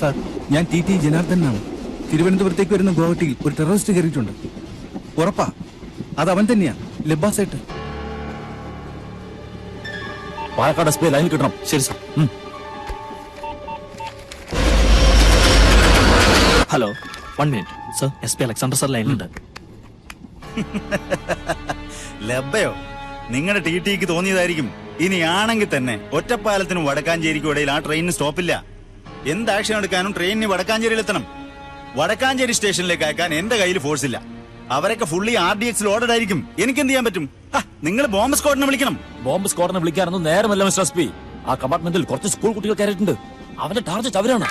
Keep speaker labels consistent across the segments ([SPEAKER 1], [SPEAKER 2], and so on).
[SPEAKER 1] Sir ഞാൻ T T ജനാർദ്ദനാണ്. തിരുവനന്തപുരത്തേക്ക് വരുന്ന ഗോവട്ടിയിൽ ഒരു ടെററിസ്റ്റ് കയറിയിട്ടുണ്ട്. ഉറപ്പാ അത് അവൻ തന്നെയാ ലബാസേട്ട്
[SPEAKER 2] പാലക്കാട് എസ് പി ലൈനിൽ കിട്ടണം. ശരി sir. Hello one minute sir S P Alexander sir ലൈനിലുണ്ട്.
[SPEAKER 3] ലബയോ നിങ്ങളുടെ ടി ടിക്ക് തോന്നിയതായിരിക്കും. ഇനി ആണെങ്കിൽ തന്നെ ഒറ്റപ്പാലത്തിനും വടക്കാഞ്ചേരിക്കും ഇടയിൽ ആ ട്രെയിനിന് സ്റ്റോപ്പില്ല. എന്ത് ആക്ഷൻ എടുക്കാനും ട്രെയിനിന് വടക്കാഞ്ചേരിയിൽ എത്തണം വടക്കാഞ്ചേരി സ്റ്റേഷനിലേക്ക് അയക്കാൻ എന്റെ കയ്യിൽ ഫോഴ്സ് ഇല്ല. അവരൊക്കെ ഫുള്ളി ആർ ഡി എക്സിൽ ഓർഡർ ആയിരിക്കും. എനിക്ക് എന്ത് ചെയ്യാൻ പറ്റും? നിങ്ങൾ ബോംബ് സ്ക്വാഡിനെ വിളിക്കണം.
[SPEAKER 2] ബോംബ് സ്ക്വാഡിനെ വിളിക്കാനൊന്നും നേരമല്ല മിസ്റ്റർ എസ് പി. ആ കമ്പാർട്ട്മെന്റിൽ കുറച്ച് സ്കൂൾ കുട്ടികൾ കയറിയിട്ടുണ്ട്. അവന്റെ ടാർജറ്റ് അവരാണ്.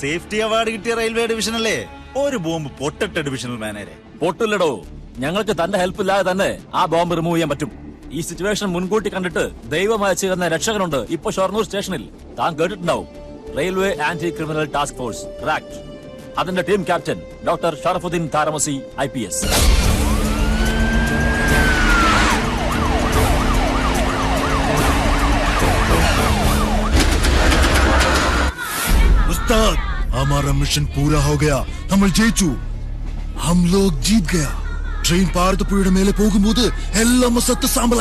[SPEAKER 3] സേഫ്റ്റി അവാർഡ് കിട്ടിയ റെയിൽവേ ഡിവിഷൻ അല്ലേ? ഒരു ബോംബ് പൊട്ടട്ട ഡിവിഷണൽ മാനേരെ
[SPEAKER 2] പൊട്ടില്ലടോ. ഞങ്ങൾക്ക് തന്റെ ഹെൽപ്പ് ഇല്ലാതെ തന്നെ ആ ബോംബ് റിമൂവ് ചെയ്യാൻ പറ്റും. ഈ സിറ്റുവേഷൻ മുൻകൂട്ടി കണ്ടിട്ട് ദൈവം അയച്ചു തന്ന രക്ഷകനുണ്ട് ഇപ്പൊ ഷൊർണൂർ സ്റ്റേഷനിൽ താൻ കേട്ടിട്ടുണ്ടാവും railway anti criminal task force റാക്ട് അതിന്റെ team captain doctor Sharafuddin Tharamasi I P S
[SPEAKER 4] उस्ताद हमारा मिशन पूरा हो गया നമ്മൾ ജയിച്ചു हम लोग जीत गया
[SPEAKER 2] ட்ரெயின் பாரத புயல மேல
[SPEAKER 4] போகும்போது எல்லாமே சத்து
[SPEAKER 2] சாம்பல்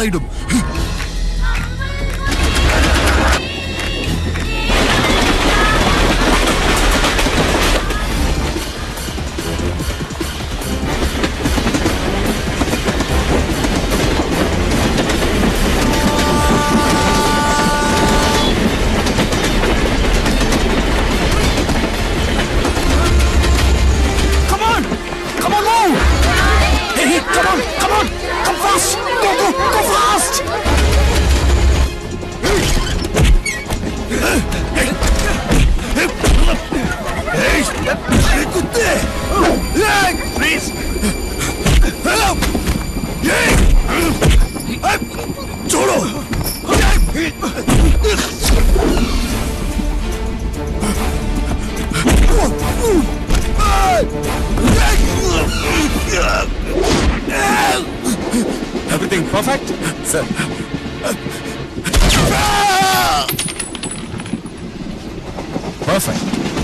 [SPEAKER 2] Perfect.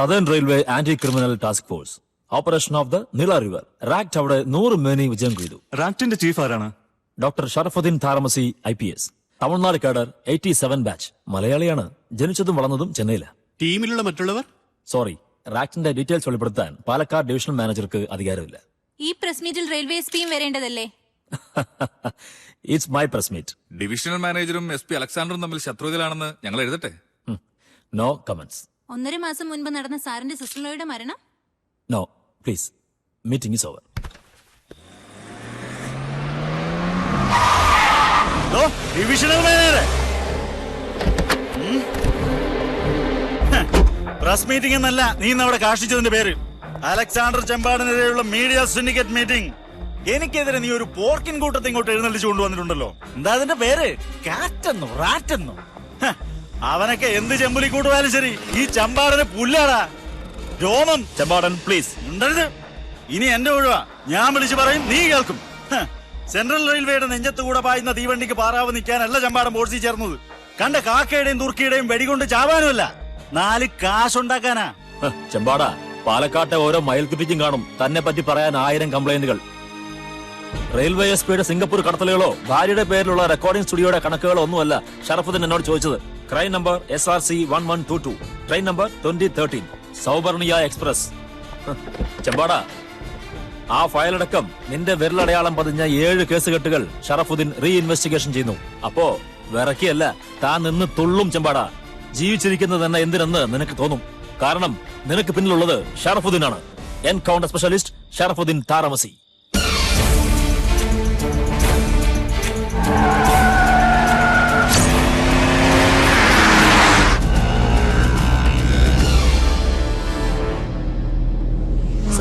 [SPEAKER 2] Southern railway anti criminal task force operation of the Nila river RACT അവിടെ നൂറ് മേനി വിജയം ചെയ്തു.
[SPEAKER 5] റാക്ടിന്റെ ചീഫ് ആരാണ്?
[SPEAKER 2] Doctor Sharafuddin Taramasi I P S Tamil Nadu cadre eighty seven batch മലയാളിയാണ്. ജനിച്ചതും വളർന്നതും ചെന്നൈയിലാണ്
[SPEAKER 5] ടീമിലുള്ള മറ്റുള്ളവർ?
[SPEAKER 2] സോറി റാക്ടിന്റെ ഡീറ്റെയിൽസ് വെളിപ്പെടുത്താൻ പാലക്കാട് ഡിവിഷണൽ മാനേജർക്ക് അധികാരമില്ല.
[SPEAKER 6] ഈ പ്രസ് മീറ്റിൽ റെയിൽവേ എസ് പിയും വരേണ്ടതല്ലേ?
[SPEAKER 2] It's my press meet
[SPEAKER 7] divisional മാനേജറും S P അലക്സാണ്ടറും തമ്മിൽ ശത്രുതയിലാണെന്ന് ഞങ്ങൾ എഴുതട്ടെ?
[SPEAKER 2] നോ കമന്റ്സ്
[SPEAKER 6] ഒന്നര മാസം മുൻപ് നടന്ന സാറിന്റെ സിസ്റ്റർലോയുടെ മരണം?
[SPEAKER 2] No please meeting is
[SPEAKER 3] over divisional press meeting എന്നല്ല നീ ഇന്ന് അവിടെ കാഷിച്ചതിന്റെ പേര്. അലക്സാണ്ടർ ചെമ്പാടിനെതിരെയുള്ള മീഡിയ സിൻഡിക്കേറ്റ് മീറ്റിംഗ് എനിക്കെതിരെ നീ ഒരു പോർക്കിൻ കൂട്ടത്തെ ഇങ്ങോട്ട് എഴുന്നള്ളിച്ചു കൊണ്ടുവന്നിട്ടുണ്ടല്ലോ. എന്താ അതിന്റെ പേര്? കാറ്റെന്നോ റാറ്റെന്നോ അവനൊക്കെ എന്ത് ചെമ്പുലി കൂട്ടുവാലും ശരി. ഈ ചമ്പാടന് പുല്ലാടാ. രോമം.
[SPEAKER 2] ചമ്പാടൻ പ്ലീസ്
[SPEAKER 3] ഉണ്ടരുത്. ഇനി എന്റെ ഒഴിവാ. ഞാൻ വിളിച്ചു പറയും നീ കേൾക്കും. സെൻട്രൽ റെയിൽവേയുടെ നെഞ്ചത്ത് കൂടെ പായുന്ന തീവണ്ടിക്ക് പാറാവ് നിൽക്കാനല്ല ചമ്പാടൻ ബോർഡ്സിൽ ചേർന്നത്. കണ്ട കാക്കയുടെയും തുർക്കിയുടെയും വെടികൊണ്ട് ചാവാനുമല്ല. നാല് കാശുണ്ടാക്കാനാ.
[SPEAKER 2] ചെമ്പാട. പാലക്കാട്ടെ ഓരോ മയിൽക്കുറ്റിക്കും കാണും. തന്നെ പറ്റി പറയാൻ ആയിരം കംപ്ലൈന്റുകൾ. റെയിൽവേ എസ് പിയുടെ സിംഗപ്പൂർ കടത്തലുകളോ ഭാര്യയുടെ പേരിലുള്ള റെക്കോർഡിംഗ് സ്റ്റുഡിയോയുടെ കണക്കുകളോ ഒന്നുമല്ല ഷറഫുദ്ദീൻ എന്നോട് ചോദിച്ചത്. Crime number S R C one one two two train number twenty thirteen Sauparnika express ചെമ്പാട. ആ ഫയലടക്കം നിന്റെ വിരലടയാളം പതിഞ്ഞ ഏഴ് കേസുകെട്ടുകൾ ഷറഫുദ്ദീൻ റീ ഇൻവെസ്റ്റിഗേഷൻ ചെയ്യുന്നു. അപ്പോ വിറക്കിയല്ല താൻ നിന്ന് തുള്ളും ചെമ്പാട. ജീവിച്ചിരിക്കുന്നത് തന്നെ എന്തിനെന്ന് നിനക്ക് തോന്നും? കാരണം നിനക്ക് പിന്നിലുള്ളത് ഷറഫുദ്ദീൻ ആണ് encounter specialist Sharafuddin Taramasi.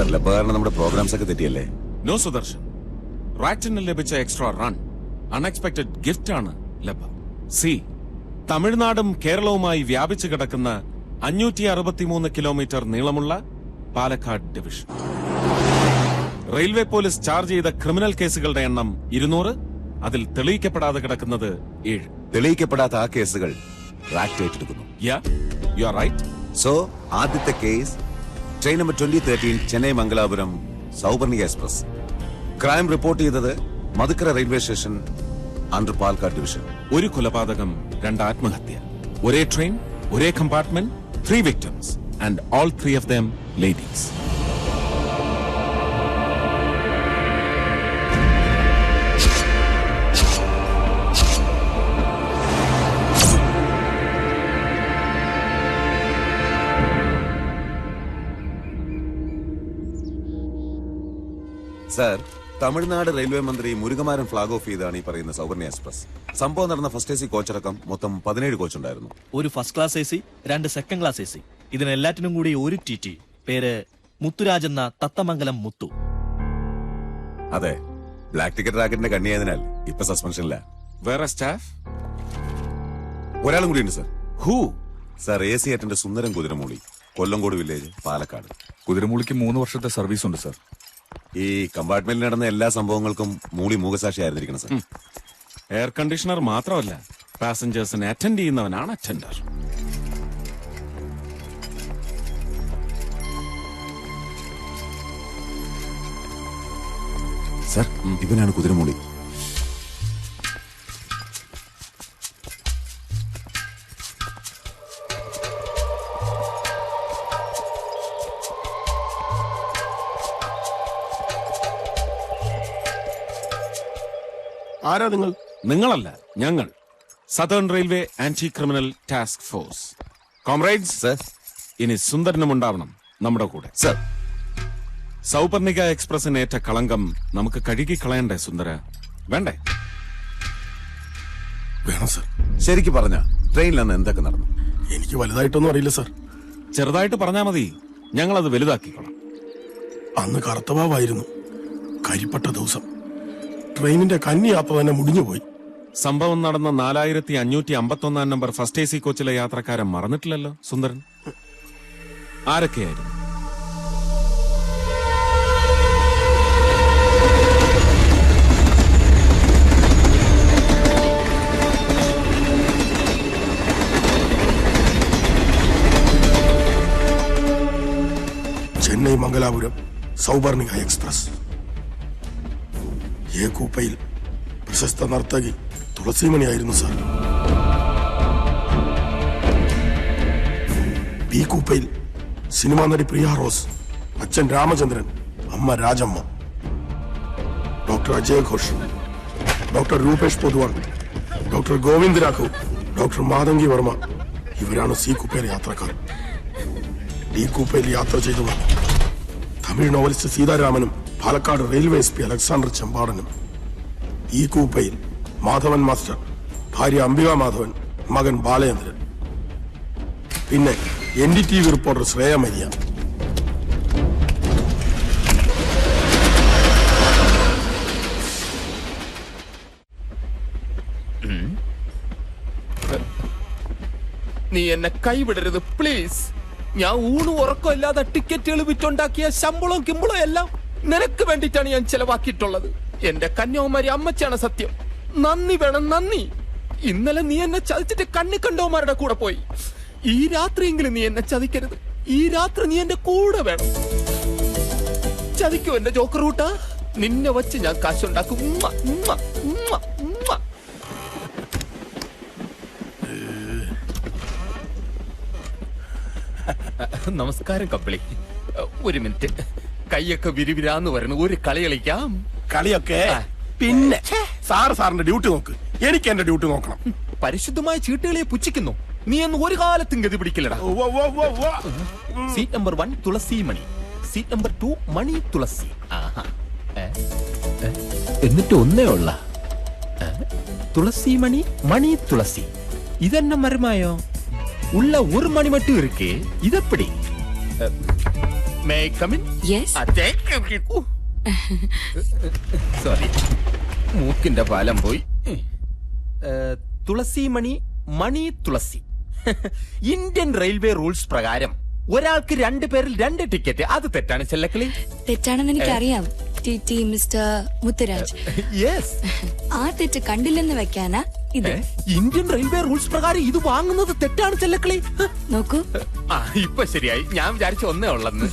[SPEAKER 8] Club കാരണം നമ്മുടെ പ്രോഗ്രാംസ് ഒക്കെ തെറ്റിയല്ലേ?
[SPEAKER 9] നോ സുദർശൻ. റാറ്റിന് ലഭിച്ച എക്സ്ട്രാ റൺ അൺഎക്സ്പെക്ടഡ് ഗിഫ്റ്റ് ആണ് ലബ സി തമിഴ്നാടും കേരളവുമായി വ്യാപിച്ചു കിടക്കുന്ന അഞ്ഞൂറ്റി അറുപത്തിമൂന്ന് കിലോമീറ്റർ നീളമുള്ള Palakkad division railway police charge ചെയ്ത ക്രിമിനൽ കേസുകളുടെ എണ്ണം ഇരുന്നൂറ് അതിൽ തെളിയിക്കപ്പെടാതെ കിടക്കുന്നത് ഏഴ്.
[SPEAKER 8] തെളിയിക്കപ്പെടാത്ത ആ കേസുകൾ റാറ്റ് ഏറ്റെടുക്കുന്നു.
[SPEAKER 9] Yeah you are right
[SPEAKER 8] so ആദ്യത്തെ case train number twenty thirteen Chennai Mangalapuram Sauparnika express crime report ചെയ്തത് Madukkarai railway station under Palakkad division
[SPEAKER 9] ഒരു കൊലപാതകം രണ്ട് ആത്മഹത്യ. ഒരേ ട്രെയിൻ ഒരേ compartment three victims and all three of them ladies
[SPEAKER 8] sir Tamil Nadu railway മന്ത്രി Murugamaran flag off ചെയ്താണ് ഈ പറയുന്ന സൗവർണ എക്സ്പ്രസ്. സംഭവം നടന്ന ഫസ്റ്റ് എ സി കോച്ചടക്കം മൊത്തം പതിനേഴ് കോച്ച് ഉണ്ടായിരുന്നു.
[SPEAKER 10] ഒരു ഫസ്റ്റ് ക്ലാസ് എ സി രണ്ട് സെക്കൻഡ് ക്ലാസ് എ സി ഇതിനെല്ലാറ്റിനും കൂടി ഒരു ടി ടി പേര് മുത്തുരാജ് എന്ന തത്തമംഗലം മുത്തു.
[SPEAKER 8] അതെ ബ്ലാക്ക് ടിക്കറ്റ് റാക്കറ്റിന്റെ കണ്ണിയായതിനാൽ ഇപ്പൊ സസ്പെൻഷനില്ല
[SPEAKER 9] വേറെ സ്റ്റാഫ്
[SPEAKER 8] ഒരാളും കൂടിയുണ്ട് sir
[SPEAKER 9] who
[SPEAKER 8] sir A C ഏട്ടന്റെ സുന്ദരം കുതിരമൂളി കൊല്ലംകോട് വില്ലേജ് പാലക്കാട്.
[SPEAKER 7] കുതിരമൂളിക്ക് മൂന്ന് വർഷത്തെ സർവീസ് ഉണ്ട് സർ
[SPEAKER 8] ഈ കമ്പാർട്ട്മെന്റിൽ നടന്ന എല്ലാ സംഭവങ്ങൾക്കും മൂളി മൂകസാക്ഷി ആയിരുന്നിരിക്കണം സർ
[SPEAKER 9] എയർ കണ്ടീഷണർ മാത്രമല്ല പാസഞ്ചേഴ്സിനെ അറ്റൻഡ് ചെയ്യുന്നവനാണ് അറ്റൻഡർ
[SPEAKER 8] സർ ഇവനാണ് കുതിരമൂളി.
[SPEAKER 5] ആരാ നിങ്ങൾ?
[SPEAKER 9] നിങ്ങളല്ല ഞങ്ങൾ. Southern railway anti criminal task force comrades
[SPEAKER 8] sir
[SPEAKER 9] ഇനി സുന്ദരനും ഉണ്ടാവണം നമ്മുടെ കൂടെ.
[SPEAKER 8] സർ
[SPEAKER 9] സൗപർണിക എക്സ്പ്രസിനേറ്റ കളങ്കം നമുക്ക് കഴുകി കളയണ്ടേ സുന്ദര? വേണ്ടേ?
[SPEAKER 5] വേണം സർ
[SPEAKER 8] ശരിക്ക് പറഞ്ഞ ട്രെയിനിൽ അന്ന് എന്തൊക്കെ നടന്നു?
[SPEAKER 5] എനിക്ക് വലുതായിട്ടൊന്നും അറിയില്ല സർ
[SPEAKER 9] ചെറുതായിട്ട് പറഞ്ഞാ മതി. ഞങ്ങൾ ഞങ്ങളത് വലുതാക്കിക്കോളാം.
[SPEAKER 5] അന്ന് കറുത്തവാവായിരുന്നു കരിപ്പെട്ട ദിവസം. ട്രെയിനിന്റെ കന്നി യാത്ര തന്നെ മുടിഞ്ഞുപോയി.
[SPEAKER 9] സംഭവം നടന്ന നാലായിരത്തി അഞ്ഞൂറ്റി അമ്പത്തൊന്നാം നമ്പർ ഫസ്റ്റ് എ സി കോച്ചിലെ യാത്രക്കാരൻ മറന്നിട്ടില്ലല്ലോ സുന്ദരൻ? ആരൊക്കെയായിരുന്നു?
[SPEAKER 5] ചെന്നൈ മംഗലാപുരം സൗവർണിക എക്സ്പ്രസ്. എ കൂപ്പയിൽ പ്രശസ്ത നർത്തകി തുളസിമണിയായിരുന്നു സാർ. ബി കൂപ്പയിൽ സിനിമാ നടി പ്രിയ റോസ് അച്ഛൻ രാമചന്ദ്രൻ അമ്മ Rajamma. Doctor Ajay Ghosh doctor Rupesh Poduval doctor Govind Raghav doctor Mathangi Varma ഇവരാണ് സി കുപ്പയിൽ യാത്രക്കാർ. ഡി കുപ്പയിൽ യാത്ര ചെയ്തവർ Tamil novelist സീതാരാമനും Palakkad railway S P Alexander ചെമ്പാടനും ഈ കൂപ്പയിൽ മാധവൻ മാസ്റ്റർ ഭാര്യ അംബിക മാധവൻ മകൻ ബാലചന്ദ്രൻ പിന്നെ N D T V reporter Shreya Maria.
[SPEAKER 11] നീ എന്നെ കൈവിടരുത് പ്ലീസ്. ഞാൻ ഊണ് ഉറക്കം ഇല്ലാതെ ടിക്കറ്റുകൾ വിറ്റുണ്ടാക്കിയ ശമ്പളവും കിമ്പളവും എല്ലാം നിനക്ക് വേണ്ടിയിട്ടാണ് ഞാൻ ചെലവാക്കിയിട്ടുള്ളത്. എന്റെ കന്യാകുമാരി അമ്മച്ചാണ് സത്യം. നന്ദി വേണം നന്ദി. ഇന്നലെ നീ എന്നെ ചതിച്ചിട്ട് കണ്ണി കൂടെ പോയി. ഈ രാത്രിയെങ്കിലും നീ എന്നെ ചതിക്കരുത്. ഈ രാത്രി നീ എന്റെ കൂടെ വേണം. ചതിക്കോ എന്റെ ജോക്കർ കൂട്ട. നിന്നെ വച്ച് ഞാൻ കാശുണ്ടാക്കും. ഉമ്മ, ഉമ്മ, ഉമ്മ, ഉമ്മ. നമസ്കാരം കപ്പിളി ഒരു മിനിറ്റ്. കൈയൊക്കെ വിരിവിരാന്ന് വരുന്നു ഒരു കളി കളിക്കാം.
[SPEAKER 5] കളിയൊക്കെ പിന്നെ സാർ സാറിന്റെ ഡ്യൂട്ടി നോക്ക്. എനിക്ക് എന്റെ ഡ്യൂട്ടി നോക്കണം.
[SPEAKER 11] പരിശുദ്ധമായ ചീട്ടുകളെ പുച്ഛിക്കുന്നു. നീ എന്ന് ഒരു കാലത്തും ഗതി പിടിക്കില്ലടാ. Seat number one Thulasi Mani. Seat number two Mani Thulasi. ആഹാ. എന്നിട്ട് ഒന്നേ ഉള്ള. തുളസി മണി മണി തുളസി. ഇതെന്നെ മരുമായോ? ഉള്ള ഒരു മണി മറ്റും ഇരിക്കേ. ഇതെപ്പടി? May
[SPEAKER 12] come in
[SPEAKER 11] yes sorry മൂക്കിന്റെ പാലം പോയി. Thulasi Mani Mani Thulasi. Indian railway rules പ്രകാരം ഒരാൾക്ക് രണ്ട് പേരിൽ രണ്ട് ടിക്കറ്റ്. അത് തെറ്റാണ് ചെല്ലക്കളി.
[SPEAKER 12] തെറ്റാണെന്ന് എനിക്കറിയാം T T mister Muthuraj.
[SPEAKER 11] Yes
[SPEAKER 12] ആ തെറ്റ് കണ്ടില്ലെന്ന് വെക്കാനാ ഇത്
[SPEAKER 11] ഇന്ത്യൻ റെയിൽവേ റൂൾസ് പ്രകാരം ഇത് വാങ്ങുന്നത് തെറ്റാണ് ചെല്ലക്കളി.
[SPEAKER 12] നോക്കൂ.
[SPEAKER 11] ആ ഇപ്പൊ ശരിയായി. ഞാൻ വിചാരിച്ച ഒന്നേ ഉള്ളെന്ന്.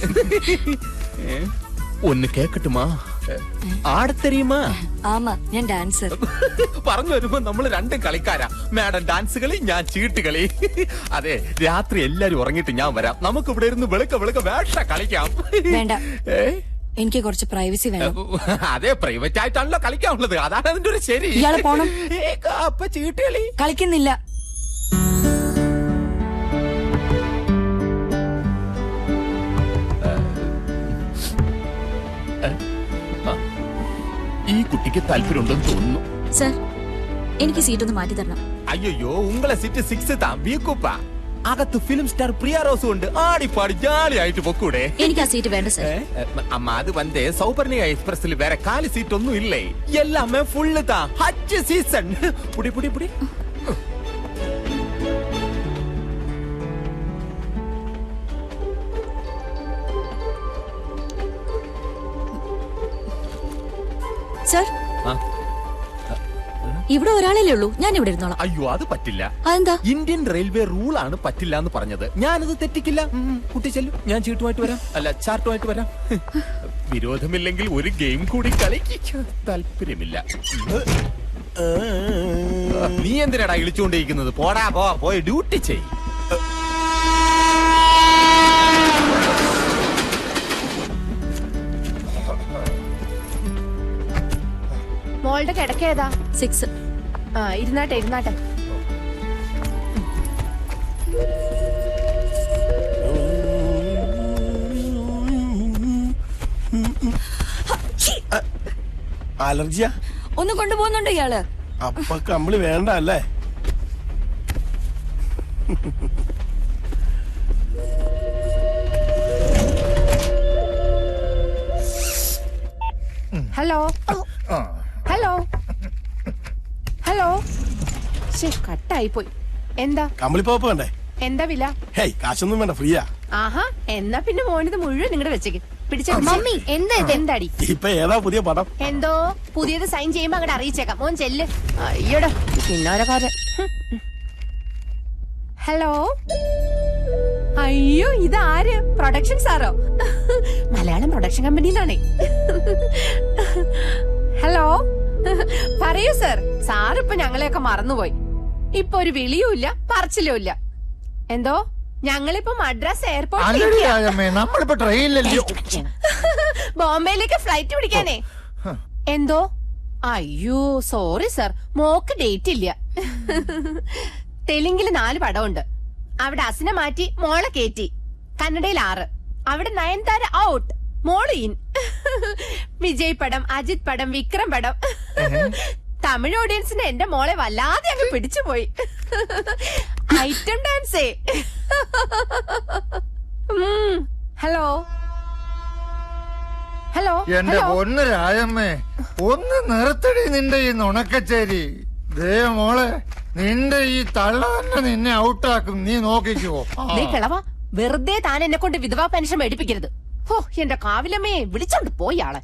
[SPEAKER 11] ഒന്ന് കേക്കട്ടുമാ ആടത്തരിയുമാ
[SPEAKER 12] ആമാ ഞാൻ ഡാൻസർ.
[SPEAKER 11] പറഞ്ഞു വരുമ്പോ നമ്മൾ രണ്ടും കളിക്കാരാ. മാഡം ഡാൻസ് കളി ഞാൻ ചീട്ട് കളി. അതെ രാത്രി എല്ലാരും ഉറങ്ങിട്ട് ഞാൻ വരാം. നമുക്ക് ഇവിടെ ഇരുന്ന് വെളുക്ക വെളുക്ക വേഷ കളിക്കാം.
[SPEAKER 12] വേണ്ട? എനിക്ക് കുറച്ച് പ്രൈവസി വേണം.
[SPEAKER 11] അതെ പ്രൈവറ്റ് ആയിട്ടാണല്ലോ കളിക്കാനുള്ളത്. അതാണ് അതിന്റെ ഒരു ശരി.
[SPEAKER 12] ഇയാൾ പോണം.
[SPEAKER 11] അപ്പൊ ചീട്ടുകളി.
[SPEAKER 12] കളിക്കുന്നില്ല.
[SPEAKER 11] ഈ കുട്ടിക്ക് താല്പര്യമുണ്ടെന്ന് തോന്നുന്നു.
[SPEAKER 13] സർ എനിക്ക് സീറ്റ് ഒന്ന് മാറ്റി തരണം.
[SPEAKER 11] അയ്യോ ഉങ്ങളെ സീറ്റ് സിക്സ് താ വീക്കുപ്പ അകത്ത് ഫിലിം സ്റ്റാർ പ്രിയ റോസ് ഉണ്ട് ആടി പാടി ജാലി ആയിട്ട് പൊക്കൂടെ
[SPEAKER 13] എനിക്ക് ആ സീറ്റ് വേണ്ട സാർ
[SPEAKER 11] അമ്മ അത് വന്ന് സൗപർണിക എക്സ്പ്രസിൽ വേറെ കാലി സീറ്റ് ഒന്നും ഇല്ലേ എല്ലാമേ ഫുള്ള് താ ഹജ്ജ് സീസൺ പുടി പുടി പുടി சார்
[SPEAKER 13] ഇവിടെ ഒരാളല്ലേ ഉള്ളൂ. ഞാൻ ഇവിടെ ഇരുന്നോളാം.
[SPEAKER 11] അയ്യോ അത് പറ്റില്ല.
[SPEAKER 13] അതെന്താ?
[SPEAKER 11] ഇന്ത്യൻ റെയിൽവേ റൂൾ ആണ് പറ്റില്ല എന്ന് പറഞ്ഞത്. ഞാനത് തെറ്റിക്കില്ല. കുട്ടി ചെല്ലു. ഞാൻ ചീട്ടുമായിട്ട് വരാം. അല്ല ചാർട്ടുമായിട്ട് വരാം. വിരോധമില്ലെങ്കിൽ ഒരു ഗെയിം കൂടി കളിക്ക്. താല്പര്യമില്ല. നീ എന്തിനാടാ ഇളിച്ചുകൊണ്ടിരിക്കുന്നത്? പോടാ പോ. പോയി ഡ്യൂട്ടി ചെയ്
[SPEAKER 14] മോളുടെ കിടക്കേതാ
[SPEAKER 13] സിക്സ്
[SPEAKER 14] ആ ഇരുന്നാട്ടെ ഇരുന്നാട്ടെ.
[SPEAKER 5] അലർജിയാ?
[SPEAKER 12] ഒന്ന് കൊണ്ടുപോകുന്നുണ്ട് ഇയാൾ.
[SPEAKER 5] അപ്പൊ കമ്പിളി വേണ്ട അല്ലേ
[SPEAKER 14] ഹലോ ഹലോ ഹലോ ശേ കട്ടായി പോയി എന്താ?
[SPEAKER 5] കമ്പിളി പോപ്പ് വേണ്ടേ
[SPEAKER 14] എന്താ വില?
[SPEAKER 5] ഹേയ് കാശൊന്നും വേണ്ട ഫ്രീയാ.
[SPEAKER 14] ആഹാ എന്നാ പിന്നെ മോനിത് മുഴുവൻ നിങ്ങളുടെ വെച്ചേക്ക്. പിടിച്ചേ.
[SPEAKER 13] മമ്മി, എന്താ ഇത്?
[SPEAKER 14] എന്താടി?
[SPEAKER 5] ഇപ്പൊ ഏതാ പുതിയ പടം?
[SPEAKER 14] എന്തോ? പുതിയത് സൈൻ ചെയ്യുമ്പോ അങ്ങോട്ട് അറിയിച്ചേക്കാം. മോൻ ചെല്ല്. അയ്യോടോ പിന്നാരക്കാരൻ ഹും. ഹലോ? അയ്യോ ഇതാര്? പ്രൊഡക്ഷൻ സാറോ? മലയാളം പ്രൊഡക്ഷൻ കമ്പനിയിലാണേ. ഹലോ പറയൂ സർ? സാറിപ്പൊ ഞങ്ങളെയൊക്കെ മറന്നുപോയി. ഇപ്പൊ ഒരു വിളിയും ഇല്ല പറച്ചിലും ഇല്ല. എന്തോ? ഞങ്ങളിപ്പോ മദ്രാസ് എയർപോർട്ടിൽ
[SPEAKER 15] നമ്മളിപ്പോ ട്രെയിനിലല്ലേ
[SPEAKER 14] ബോംബെയിലേക്ക് ഫ്ലൈറ്റ് പിടിക്കാനേ. എന്തോ? അയ്യോ സോറി സർ മോക്ക് ഡേറ്റ് ഇല്ല. തെലുങ്കിൽ നാല് പടമുണ്ട് അവിടെ അസിനെ മാറ്റി മോളെ കേറ്റി. കന്നഡയിൽ ആറ്. അവിടെ നയൻതാര ഔട്ട് മോൾ ഇൻ വിജയ് പടം അജിത് പടം വിക്രം പടം. തമിഴ് ഓഡിയൻസിന് എന്റെ മോളെ വല്ലാതെ അങ്ങ് പിടിച്ചുപോയി. ഐറ്റം ഡാൻസേ ഹലോ ഹലോ
[SPEAKER 15] എന്റെ ഒന്ന് രാജമ്മേ ഒന്ന് നിർത്തടി നിന്റെ ഈ നുണക്കച്ചേരി. ദേ മോളെ നിന്റെ ഈ തള്ള തന്നെ നിന്നെ ഔട്ടാക്കും. നീ നോക്കിക്കോ.
[SPEAKER 14] നീ കിളവ വെറുതെ താൻ എന്നെ കൊണ്ട് വിധവാ പെൻഷൻ മേടിപ്പിക്കരുത്. ഓ എന്റെ കാവിലമ്മയെ വിളിച്ചോണ്ട് പോയി ആളെ.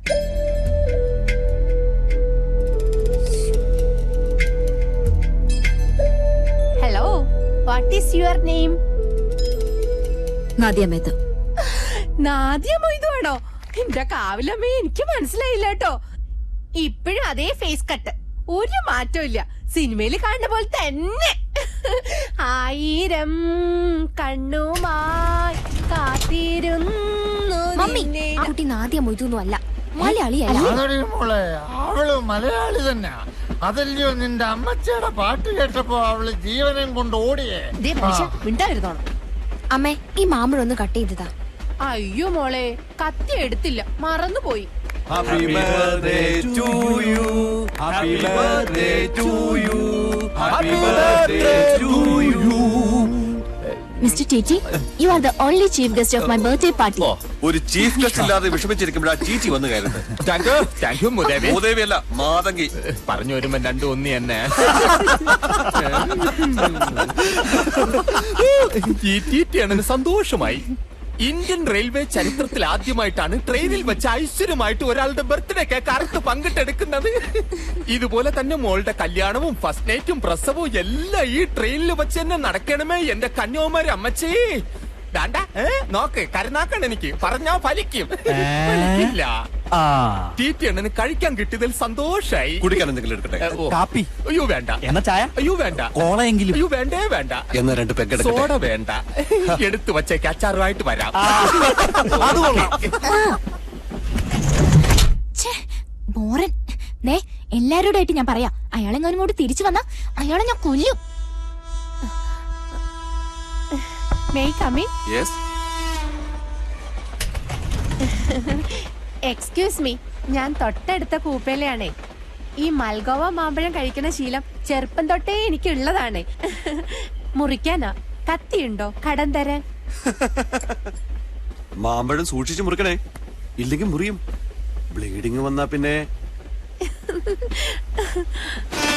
[SPEAKER 14] What is your name
[SPEAKER 13] Nadia Mehta
[SPEAKER 14] Nadia മൊയ്തുവാണോ എന്റെ കാവിലമ്മേ എനിക്ക് മനസ്സിലായില്ല കേട്ടോ. ഇപ്പോഴും അതേ ഫേസ് കട്ട് ഒരു മാറ്റമില്ല സിനിമയിൽ കാണുന്ന പോലെ തന്നെ. ആയിരം കണ്ണുമായി കാത്തിരുന്നു
[SPEAKER 13] മമ്മി ആ കുട്ടി നാദിയ മൊയ്തൊന്നും അല്ല മലയാളിയല്ല
[SPEAKER 15] മോളെ. അവൾ മലയാളി തന്നെ അതല്ലയോ നിന്റെ അമ്മച്ചയുടെ പാട്ട് കേട്ടപ്പോ അവൾ ജീവനം കൊണ്ട് ഓടിയേ.
[SPEAKER 14] ദേ മനുഷ്യ മിണ്ടായിരുന്നോണം
[SPEAKER 13] അമ്മേ ഈ മാമ്പഴം ഒന്ന് കട്ട് ചെയ്തതാ.
[SPEAKER 14] അയ്യോ മോളെ കത്തി എടുത്തില്ല മറന്നുപോയി.
[SPEAKER 16] Happy birthday to you. Happy birthday to you. Happy birthday to you.
[SPEAKER 13] Mister T T you are the only chief guest of my birthday party
[SPEAKER 16] ഒരു ചീഫ് ഗസ്റ്റ് ഇല്ലാതെ വിഷമിച്ചിരിക്കുമ്പോഴാ ചീച്ചി വന്നു കയറുന്നത്.
[SPEAKER 11] താങ്ക് യു താങ്ക് യു മുദേവി
[SPEAKER 16] ഭൂദേവിയല്ല മാതങ്കി.
[SPEAKER 11] പറഞ്ഞു വരുമ്പോ രണ്ടും ഒന്നി തന്നെ. ഈ ടീറ്റിയാണെന്ന് സന്തോഷമായി. ഇന്ത്യൻ റെയിൽവേ ചരിത്രത്തിൽ ആദ്യമായിട്ടാണ് ട്രെയിനിൽ വെച്ച് ഐശ്വര്യമായിട്ട് ഒരാളുടെ ബർത്ത്ഡേ കേക്ക് അറുത്ത് പങ്കിട്ടെടുക്കുന്നത്. ഇതുപോലെ തന്നെ മോളുടെ കല്യാണവും ഫസ്റ്റ് നൈറ്റും പ്രസവവും എല്ലാം ഈ ട്രെയിനിൽ വെച്ച് തന്നെ നടക്കണമേ എന്റെ കന്യാകുമാരി അമ്മച്ചേ. ദാണ്ട നോക്ക് കരുനാക്കണം എനിക്ക് പറഞ്ഞാ ഫലിക്കും. ഫലിക്കില്ല. ടീറ്റി എണ്ണന് കഴിക്കാൻ കിട്ടിയതിൽ സന്തോഷായി.
[SPEAKER 16] കുടിക്കാൻ എന്തെങ്കിലും എടുക്കട്ടെ.
[SPEAKER 10] കാപ്പി.
[SPEAKER 11] അയ്യോ വേണ്ട.
[SPEAKER 10] എന്നാ ചായ?
[SPEAKER 11] അയ്യോ വേണ്ട.
[SPEAKER 10] കോളയെങ്കിലും.
[SPEAKER 11] അയ്യോ വേണ്ടേ വേണ്ട.
[SPEAKER 16] എന്നാ രണ്ട് പെഗ്
[SPEAKER 11] സോഡ വേണ്ട. എടുത്തു വച്ചേക്ക് അച്ചാറുമായിട്ട് വരാം.
[SPEAKER 13] ദേ എല്ലാരോടായിട്ട് ഞാൻ പറയാം. അയാളെങ്ങാനും ഇങ്ങോട്ട് തിരിച്ചു വന്നാ അയാളെ ഞാൻ കൊല്ലും.
[SPEAKER 14] May
[SPEAKER 16] come in
[SPEAKER 14] yes excuse me ഞാൻ തൊട്ടടുത്ത കൂപ്പയിലാണേ ഈ മൽഗോവ മാമ്പഴം കഴിക്കുന്ന ശീലം ചെറുപ്പം തൊട്ടേ എനിക്കുള്ളതാണ്. മുറിക്കാനാ? കത്തിയുണ്ടോ? കടം തരാൻ.
[SPEAKER 16] മാമ്പഴം സൂക്ഷിച്ചു മുറിക്കണേ. ഇല്ലെങ്കിൽ മുറിയും. ബ്ലീഡിങ് വന്നാ പിന്നെ.